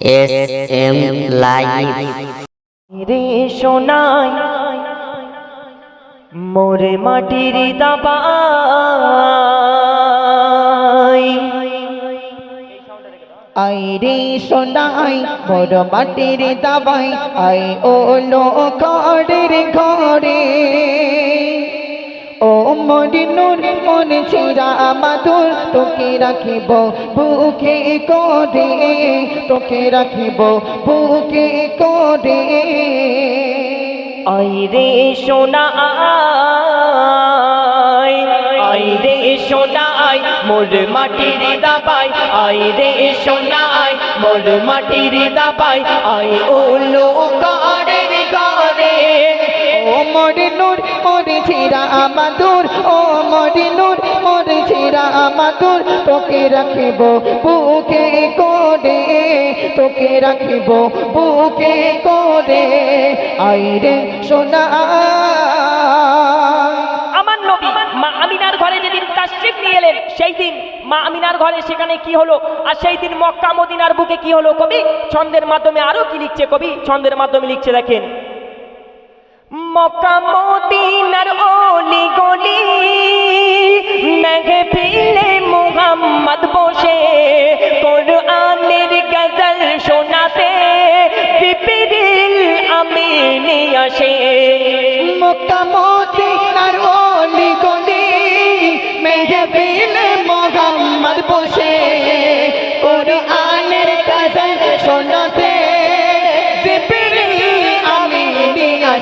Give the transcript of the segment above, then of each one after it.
S M live রে সোনাই, মোরে মাটির দাবাই। আই রে সোনাই, মোর মাটির দাবাই। আই ও লো ঘরের ঘরে। ও মরি নূর, মনে ছিরা মাধুর তোকে রাখিব বুকে করে, তোকে রাখিব বুকে করে। আই রে সোনাই আই রে সোনাই মোর মাটির দাবাই আই রে সোনাই মোর মাটির দাবাই আই কারের ঘরে ও মরি নূর, মরে ছিরা মাধুর ও মরি নূর, মরে ছিরা মাধুর তোকে রাখিব বুকে করে, তোকে রাখিব বুকে করে। আই রে সোনা। আমার নবী মা আমিনার ঘরে যেদিন তাশরিফ নিয়ে এলেন, সেই দিন মা আমিনার ঘরে সেখানে কি হলো? আর সেই দিন মক্কা, মদিনার বুকে কি হলো কবি? ছন্দের মাধ্যমে আরও কি লিখছে কবি? ছন্দের মাধ্যমে লিখছে দেখেন মক্কা মদিনার অলি গলি মেঘে ফিলে মোহাম্মদ বসে। কোরআনের গজল শোনাতে বিপিরিল আমিনি আসে। মক্কা মদিনার ওলি গলি মেঘে বিলে মোহাম্মদ বসে।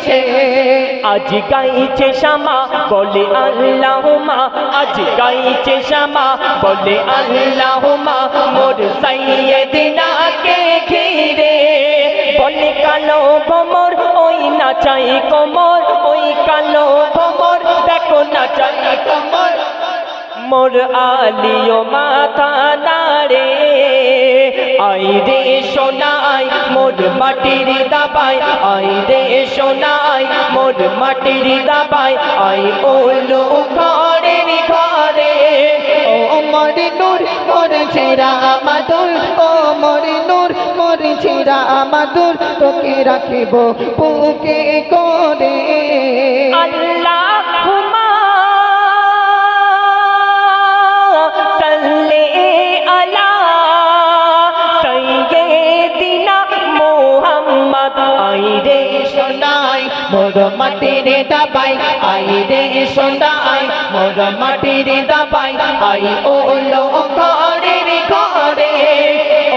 আসে। আজ গাইছে শ্যামা, বলে আল্লাহ মা আজ গাইছে শ্যামা, বলে আল্লাহ মা মোর সাইয়েদিনাকে ঘিরে বলে কালো ভমর ওই নাচাই কোমর, ওই কালো ভমর দেখো নাচাই কোমর। মোর আলিও মাথা আই রে সোনাই মোর মাটির দাবাই আই রে সোনাই মোর মাটির দাবাই আই ওলো ঘরের ঘরে, ও মরি নূর, মোর ছেড়া মাদুর ও মরি নূর, মোর ছেড়া মাদুর তোকে রাখিব বুকে করে। আল্লাহুম্মা মাটির দাবাই আই রে সোনাই মোর মাটির দাবাই, আই ও লো ঘরের ঘরে।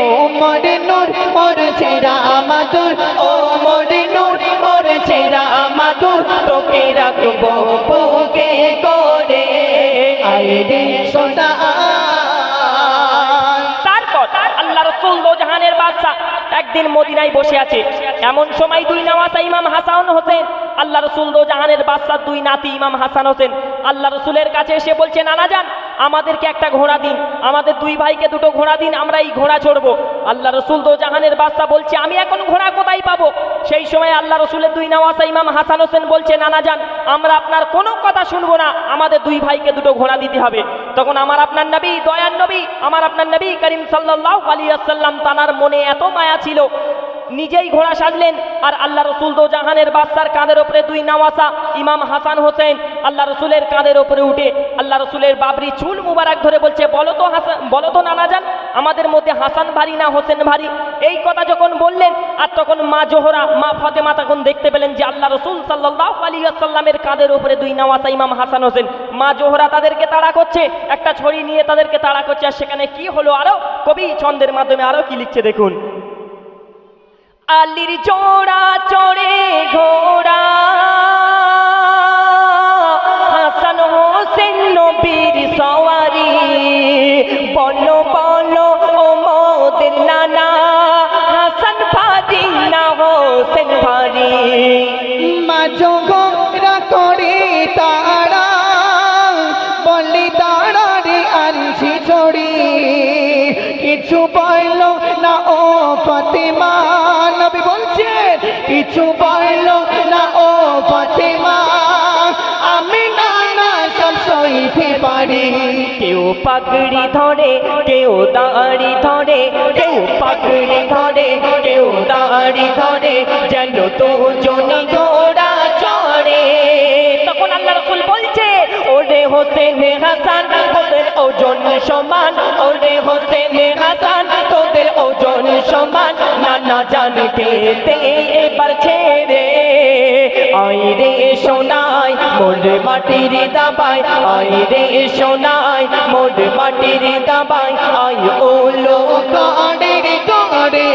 ও মোর নূর, মোর ছেড়া মাদুর ও মোর নূর, মোর ছেড়া মাদুর তোকে রাখব বুকে করে। আই রে সোনাই তারপর আল্লাহ রসুল দোজাহানের বাদশাহ একদিন মদিনায় বসে আছে। এমন সময় দুই নওয়াসা ইমাম হাসান হোসেন, আল্লাহ রসুল দোজাহানের বাদশাহ দুই নাতি ইমাম হাসান হোসেন, আল্লাহ রসুলের কাছে এসে বলছে, নানা যান আমাদেরকে একটা ঘোড়া দিন, আমাদের দুই ভাইকে দুটো ঘোড়া দিন, আমরা এই ঘোড়া চড়বো আল্লাহ রসুল দোজাহানের বাদশাহ বলছে, আমি এখন ঘোড়া কোথায় পাবো? সেই সময় আল্লাহ রসুলের দুই নওয়াসা ইমাম হাসান হোসেন বলছে, নানা যান আমরা আপনার কোনো কথা শুনব না, আমাদের দুই ভাইকে দুটো ঘোড়া দিতে হবে। তখন আমার আপনার নবী, দয়ার নবী, আমার আপনার নবী করিম সাল্লাহ আলী আসাল্লাম তানার মনে এত মায়া ছিল নিজেই ঘোড়া সাজলেন। আর আল্লাহ রসুল দো জাহানের বাদশার কাঁধের ওপরে দুই নাওয়াসা, ইমাম হাসান হোসেন, আল্লাহ রসুলের কাঁধের ওপরে উঠে আল্লাহ রসুলের বাবরি চুল মুবারক ধরে বলছে, বলো তো হাসান, বলো তো নানা যান আমাদের মধ্যে হাসান ভারী না হোসেন ভারী? এই কথা যখন বললেন, আর তখন মা জোহরা, মা ফতেমা তখন দেখতে পেলেন যে আল্লাহ রসুল সাল্লাহ আলী আসাল্লামের কাঁধের ওপরে দুই নাওয়াসা, ইমাম হাসান হোসেন। মা জোহরা তাদেরকে তাড়া করছে, একটা ছড়ি নিয়ে তাদেরকে তাড়া করছে, আর সেখানে কি হলো আরও কবি ছন্দের মাধ্যমে আরও কি লিখছে দেখুন। আলির জোড়া চড়ে ঘোড়া। হাসান হোসেন নবীর সওয়ারি। বলো বলো, ও মোদের নানা। হাসান ভারি না হোসেন ভারি। মাজগরা করে তারা। বলি তারা রে, আনছি ছড়ি। কিছু বলল না, ও ফতেমা। সইতে পারি। কেউ পাগড়ি ধরে, কেউ দাড়ি ধরে, কেউ পাগড়ি ধরে, কেউ দাড়ি ধরে, যেন তো জনি ঘোড়া চড়ে। তখন আল্লাহ রসুল বলছে, ওরে হোসেন হাসান, তোদের ওজন সমান, ওরে হোসেন হাসান, তোদের ওজন সমান, নানা জানকে এবার ছেড়ে। আই রে সোনাই মোর মাটির দাবাই আই রে সোনাই মোর মাটির দাবাই আই ওলো করে রে করে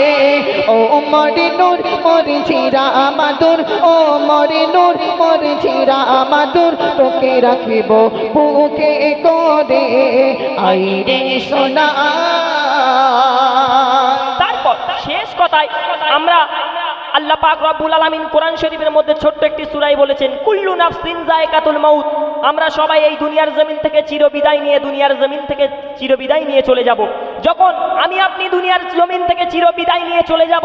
ও মরে নূর, মরে ছিরা আমাদুর ও মরে নূর, মরে ছিরা আমাদুর তোকে রাখিব বুকে করে। আই রে সোনা তারপর শেষ কথায় আমরা আল্লাহ পাক রব্বুল আলামিন কোরআন শরীফের মধ্যে ছোট্ট একটি সূরাই বলেছেন, কুল্লু নাফসিন যায়কাতুল মাউত। আমরা সবাই এই দুনিয়ার জমিন থেকে চিরবিদায় নিয়ে দুনিয়ার জমিন থেকে চিরবিদায় নিয়ে চলে যাব। যখন আমি আপনি দুনিয়ার জমিন থেকে চিরবিদায় নিয়ে চলে যাব,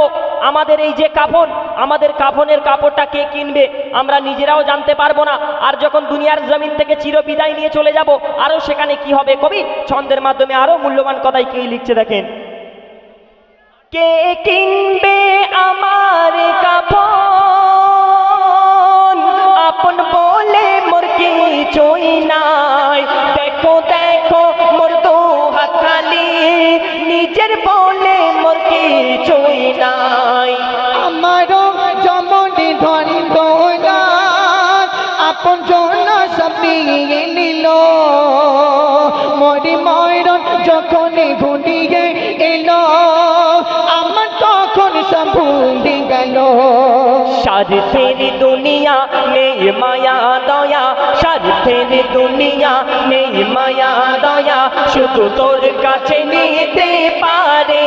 আমাদের এই যে কাফন, আমাদের কাফনের কাপড়টা কে কিনবে, আমরা নিজেরাও জানতে পারব না। আর যখন দুনিয়ার জমিন থেকে চিরবিদায় নিয়ে চলে যাব আরও সেখানে কি হবে কবি? ছন্দের মাধ্যমে আরও মূল্যবান কথাই কে লিখছে দেখেন? কে কিনবে আমার কাপন? আপন বলে মোর কিছুই নাই। দেখো দেখো, মোর দু হাত নিজের বলে মোর কিছুই নাই। আমারও জমনি ধন দৌলত আপন জন সব নিয়ে নিল। মরি ময়রন যখন ঘুরিয়ে এলো স্বার্থের দুনিয়া নেই মায়া, দয়া। স্বার্থের দুনিয়া নেই মায়া, দয়া। শুধু তোর কাছে নিতে পারে।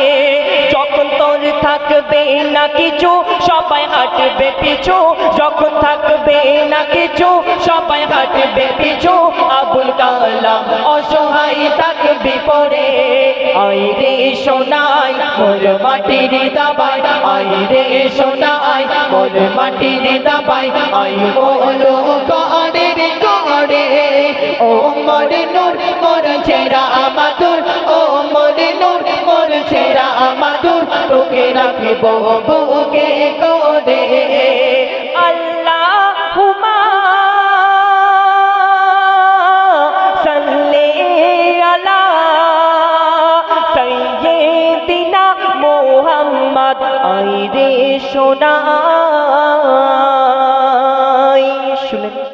যখন তোর থাকবে না কিছু, সবাই হাঁটবে পিছু। যখন থাকবে না কিছু, সবাই হাঁটবে পিছু। আই রে সোনাই, মোর মাটির দাবাই আই রে সোনাই, মোর মাটির দাবাই আই বলো করে রে করে। ও মরে নূর, মোর ছেড়া আমাদুর। ও মরে নূর, মোর ছেড়া আমাদুর। তোকে রাখিব বুকে করে। আল্লাহুমা আইরে সোনা।